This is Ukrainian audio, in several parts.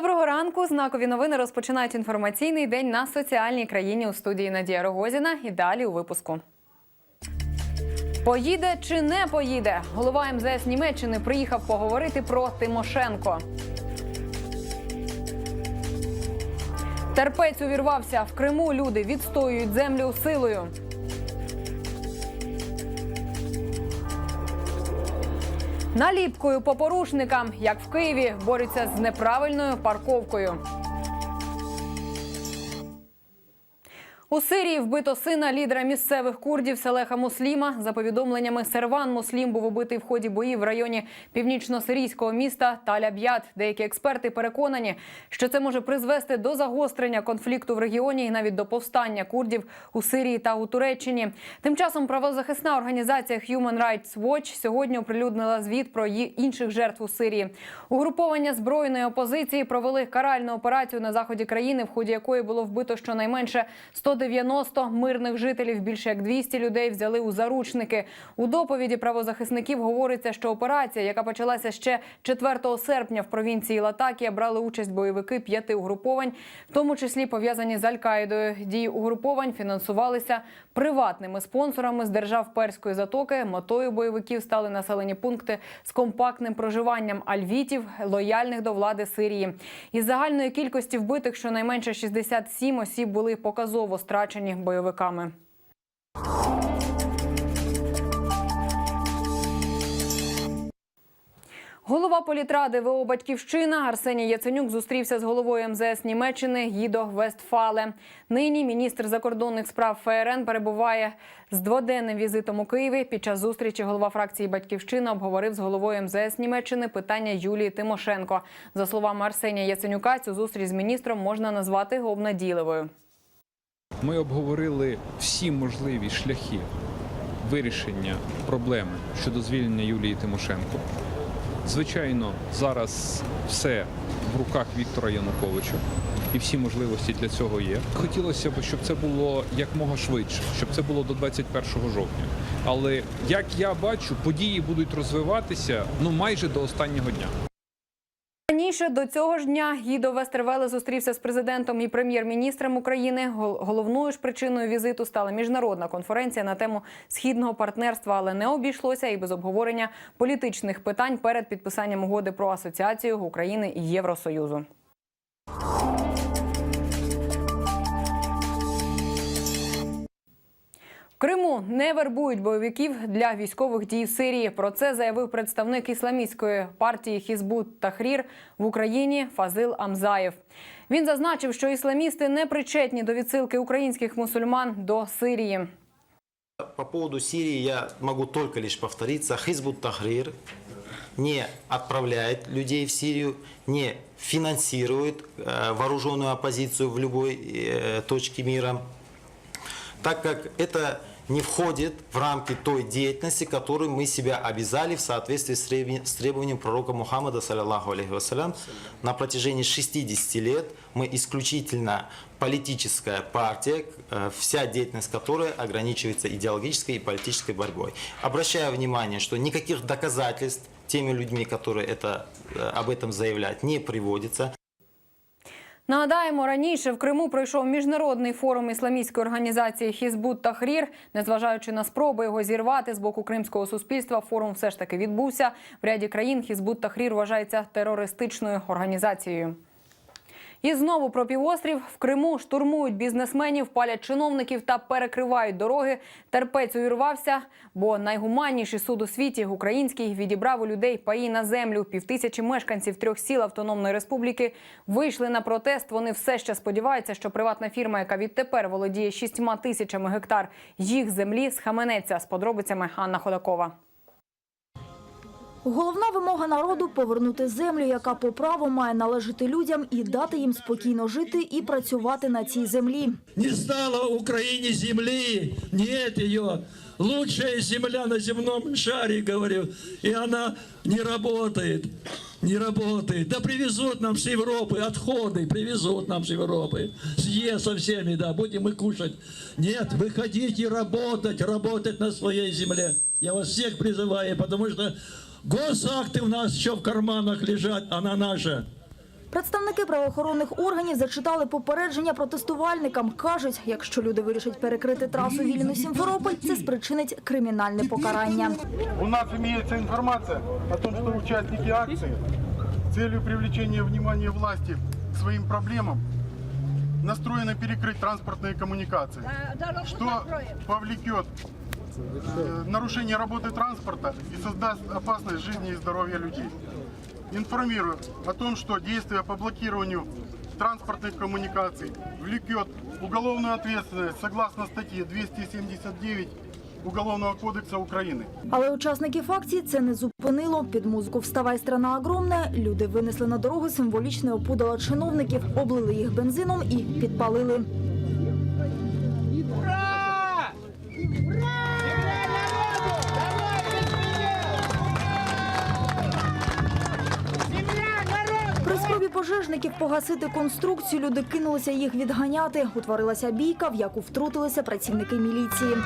Доброго ранку. Знакові новини розпочинають інформаційний день на соціальній країні у студії Надія Рогозіна. І далі у випуску. Поїде чи не поїде? Голова МЗС Німеччини приїхав поговорити про Тимошенко. Терпець увірвався в Криму. Люди відстоюють землю силою. Наліпкою по порушникам, як в Києві, борються з неправильною парковкою. У Сирії вбито сина лідера місцевих курдів Селеха Мусліма. За повідомленнями Серван Муслім був убитий в ході боїв в районі північно-сирійського міста Таляб'ят. Деякі експерти переконані, що це може призвести до загострення конфлікту в регіоні і навіть до повстання курдів у Сирії та у Туреччині. Тим часом правозахисна організація Human Rights Watch сьогодні оприлюднила звіт про її інших жертв у Сирії. Угруповання збройної опозиції провели каральну операцію на заході країни, в ході якої було вбито щонайменше 190 мирних жителів. Більше як 200 людей взяли у заручники. У доповіді правозахисників говориться, що операція, яка почалася ще 4 серпня в провінції Латакія, брали участь бойовики п'яти угруповань, в тому числі пов'язані з Аль-Каїдою. Дії угруповань фінансувалися приватними спонсорами з держав Перської затоки. Метою бойовиків стали населені пункти з компактним проживанням альвітів, лояльних до влади Сирії. Із загальної кількості вбитих щонайменше 67 осіб були показово страчені бойовиками. Голова політради ВО Батьківщина Арсеній Яценюк зустрівся з головою МЗС Німеччини Гідо Вестфале. Нині міністр закордонних справ ФРН перебуває з дводенним візитом у Києві. Під час зустрічі голова фракції Батьківщина обговорив з головою МЗС Німеччини питання Юлії Тимошенко. За словами Арсенія Яценюка, цю зустріч з міністром можна назвати обнадійливою. Ми обговорили всі можливі шляхи вирішення проблеми щодо звільнення Юлії Тимошенко. Звичайно, зараз все в руках Віктора Януковича, і всі можливості для цього є. Хотілося б, щоб це було якмога швидше, щоб це було до 21 жовтня. Але як я бачу, події будуть розвиватися ну майже до останнього дня. Раніше до цього ж дня Гідо Вестервеле зустрівся з президентом і прем'єр-міністром України. Гол- Головною ж причиною візиту стала міжнародна конференція на тему східного партнерства, але не обійшлося і без обговорення політичних питань перед підписанням угоди про асоціацію України і Євросоюзу. Криму не вербують бойовиків для військових дій в Сирії. Про це заявив представник ісламістської партії Хізбут Тахрір в Україні Фазил Амзаєв. Він зазначив, що ісламісти не причетні до відсилки українських мусульман до Сирії. По поводу Сирии я могу только лишь повториться. Хизбут Тахрир не отправляет людей в Сирию, не финансирует э, вооруженную оппозицию в любой э, точке мира, так как это не входит в рамки той деятельности, которую мы себя обязали в соответствии с требованием- пророка Мухаммада, саллиллаху алейхи вассалям. На протяжении 60 лет мы исключительно политическая партия, э, вся деятельность которой ограничивается идеологической и политической борьбой. Обращаю внимание, что никаких доказательств теми людьми, которые это, э, об этом заявляют, не приводится. Нагадаємо, раніше в Криму пройшов міжнародний форум ісламістської організації Хізбут Тахрір. Незважаючи на спроби його зірвати з боку кримського суспільства, форум все ж таки відбувся. В ряді країн Хізбут Тахрір вважається терористичною організацією. І знову про півострів в Криму штурмують бізнесменів, палять чиновників та перекривають дороги. Терпець увірвався, бо найгуманніший суд у світі український відібрав у людей паї на землю. Півтисячі мешканців трьох сіл Автономної Республіки вийшли на протест. Вони все ще сподіваються, що приватна фірма, яка відтепер володіє шістьма тисячами гектар їх землі, схаменеться з подробицями Анна Ходакова. Головна вимога народу повернути землю, яка по праву має належати людям, і дати їм спокійно жити і працювати на цій землі. Не стало в Украине земли, нет ее. Лучшая земля на земном шаре, говорю, и она не работает, не работает. Да привезут нам с Европы отходы, привезут нам с Европы. Съе со всеми, да, будем мы кушать. Нет, вы хотите работать, работать на своей земле. Я вас всех призываю, потому что госакты у нас еще в карманах лежат, она наша. Представники правоохоронних органів зачитали попередження протестувальникам. Кажуть, якщо люди вирішать перекрити трасу Вільнюс-Сімферополь, це спричинить кримінальне покарання. У нас имеется информация о том, что участники акции с целью привлечения внимания власти к своим проблемам настроены перекрыть транспортные коммуникации, что повлекет э, нарушение работы транспорта и создаст опасность жизни и здоровья людей. Информирую о том, что действие по блокированию транспортных коммуникаций влекет уголовную ответственность согласно статье 279 Уголовного кодекса Украины. Але учасників акції це не зупинило. Під музику «Вставай, страна огромна» люди винесли на дорогу символічне опудало чиновників, облили їх бензином і підпалили. Пожежників погасити конструкцію люди кинулися їх відганяти. Утворилася бійка, в яку втрутилися працівники міліції.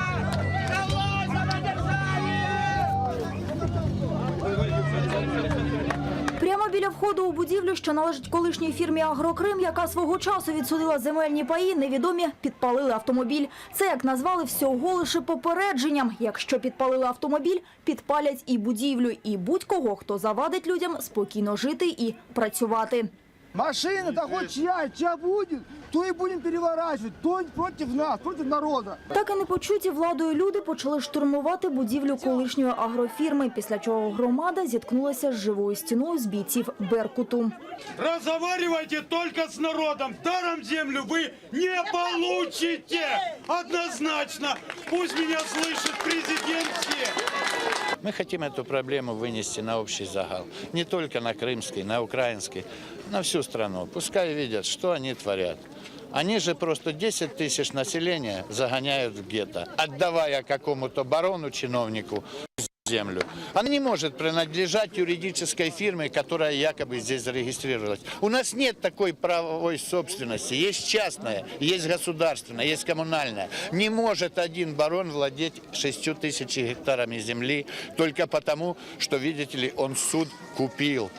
Прямо біля входу у будівлю, що належить колишній фірмі Агрокрим, яка свого часу відсудила земельні паї, невідомі підпалили автомобіль. Це як назвали всього лише попередженням. Якщо підпалили автомобіль, підпалять і будівлю, і будь-кого, хто завадить людям спокійно жити і працювати. Машина, да хоть чья, чья будет, то и будем переворачивать, то против нас, против народа. Так і непочуті владою люди почали штурмувати будівлю колишньої агрофірми, після чого громада зіткнулася з живою стіною з бійців Беркуту. Разговаривайте только с народом. Даром землю вы не получите. Однозначно. Пусть меня слышит президент всех. Мы хотим эту проблему вынести на общий загал. Не только на крымский, на украинский, На всю страну. Пускай видят, что они творят. Они же просто 10 тысяч населения загоняют в гетто, отдавая какому-то барону, чиновнику землю. Она не может принадлежать юридической фирме, которая якобы здесь зарегистрировалась. У нас нет такой правовой собственности. Есть частная, есть государственная, есть коммунальная. Не может один барон владеть 6 тысяч гектарами земли только потому, что, видите ли, он суд купил.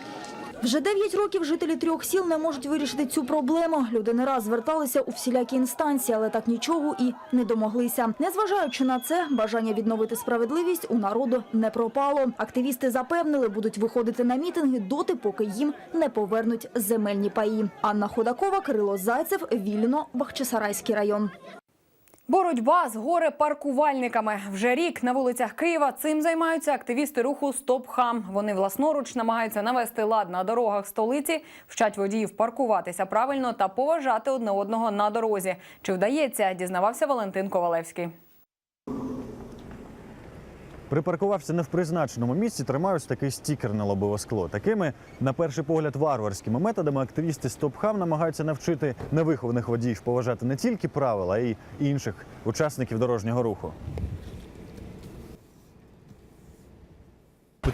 Вже 9 років жителі трьох сіл не можуть вирішити цю проблему. Люди не раз зверталися у всілякі інстанції, але так нічого і не домоглися. Незважаючи на це, бажання відновити справедливість у народу не пропало. Активісти запевнили, будуть виходити на мітинги доти, поки їм не повернуть земельні паї. Анна Ходакова, Кирило Зайцев, Вільно, Бахчисарайський район. Боротьба з горе-паркувальниками. Вже рік на вулицях Києва цим займаються активісти руху Стоп Хам. Вони власноруч намагаються навести лад на дорогах столиці, вчать водіїв паркуватися правильно та поважати одне одного на дорозі. Чи вдається, дізнавався Валентин Ковалевський. Припаркувався не в призначеному місці, тримаю такий стікер на лобове скло. Такими, на перший погляд, варварськими методами активісти Стопхам намагаються навчити невихованих водіїв поважати не тільки правила, а й інших учасників дорожнього руху.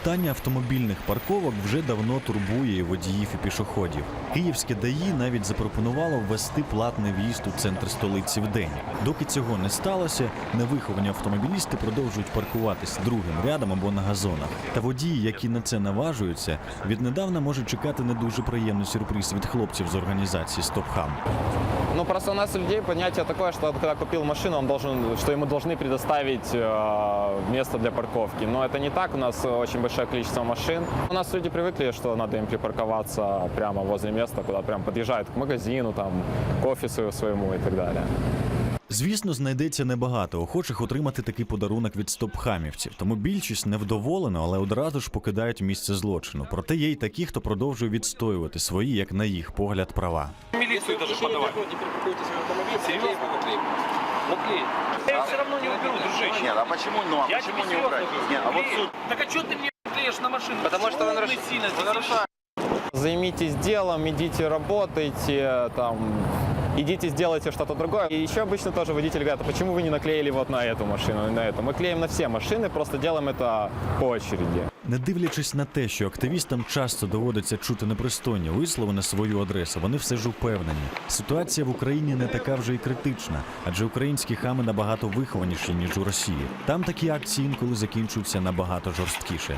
Питання автомобільних парковок вже давно турбує і водіїв і пішоходів. Київське ДАІ навіть запропонувало ввести платний в'їзд у центр столиці в день. Доки цього не сталося, невиховані автомобілісти продовжують паркуватись другим рядом або на газонах. Та водії, які на це наважуються, віднедавна можуть чекати не дуже приємний сюрприз від хлопців з організації Стопхам. Ну, просто у нас у людей понятие такое, что когда купил машину, он должен, что ему должны предоставить э, место для парковки. Но это не так, у нас очень большое количество машин. У нас люди привыкли, что надо им припарковаться прямо возле места, куда прям подъезжают к магазину, там, к офису своему и так далее. Звісно, знайдеться небагато охочих отримати такий подарунок від стопхамівців. Тому більшість невдоволена, але одразу ж покидають місце злочину. Проте є й такі, хто продовжує відстоювати свої, як на їх погляд, права. Милицию даже подавать. Серьезно? Ну клей. Я их все равно не уберу, дружище. Нет, а почему, ну, а почему не убрать? Нет, а вот суд. Так а что ты мне клеишь на машину? Потому что вы нарушаете. Займитесь делом, идите работайте, там, идите сделайте что-то другое. И еще обычно тоже водители говорят, а почему вы не наклеили вот на эту машину и на эту? Мы клеим на все машины, просто делаем это по очереди. Не дивлячись на те, що активістам часто доводиться чути непристойні вислови на свою адресу, вони все ж упевнені. Ситуація в Україні не така вже й критична, адже українські хами набагато вихованіші ніж у Росії. Там такі акції інколи закінчуються набагато жорсткіше.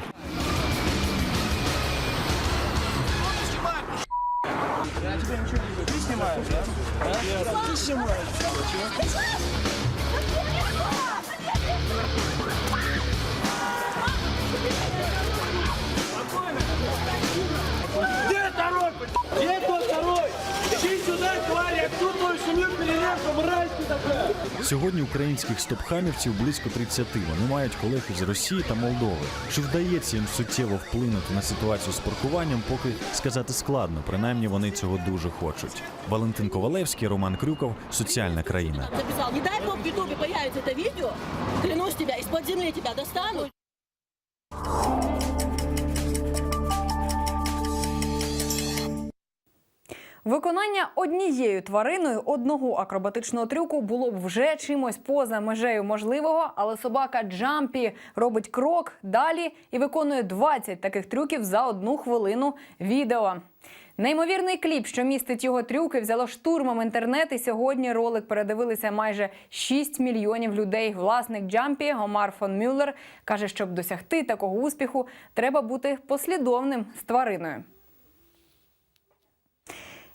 Где второй? Где тот второй? Иди сюда, тварь, я всю твою семью перережу, мразь ты такая. Сьогодні українських стопхамівців близько 30. Вони мають колег із Росії та Молдови. Чи вдається їм суттєво вплинути на ситуацію з паркуванням, поки сказати складно. Принаймні вони цього дуже хочуть. Валентин Ковалевський, Роман Крюков, соціальна країна. Записав, Не дай бог в Ютубі появиться это відео. клянусь тебе, із-под землі тебе достану. Виконання однією твариною одного акробатичного трюку було б вже чимось поза межею можливого, але собака Джампі робить крок далі і виконує 20 таких трюків за одну хвилину відео. Неймовірний кліп, що містить його трюки, взяло штурмом інтернет. І сьогодні ролик передивилися майже 6 мільйонів людей. Власник Джампі Омар фон Мюллер каже, щоб досягти такого успіху, треба бути послідовним з твариною.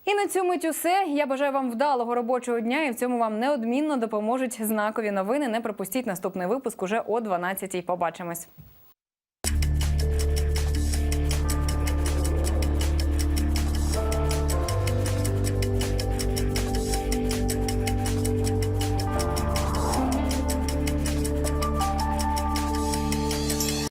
І на цьому мить усе. Я бажаю вам вдалого робочого дня, і в цьому вам неодмінно допоможуть знакові новини. Не пропустіть наступний випуск уже о 12-й. Побачимось.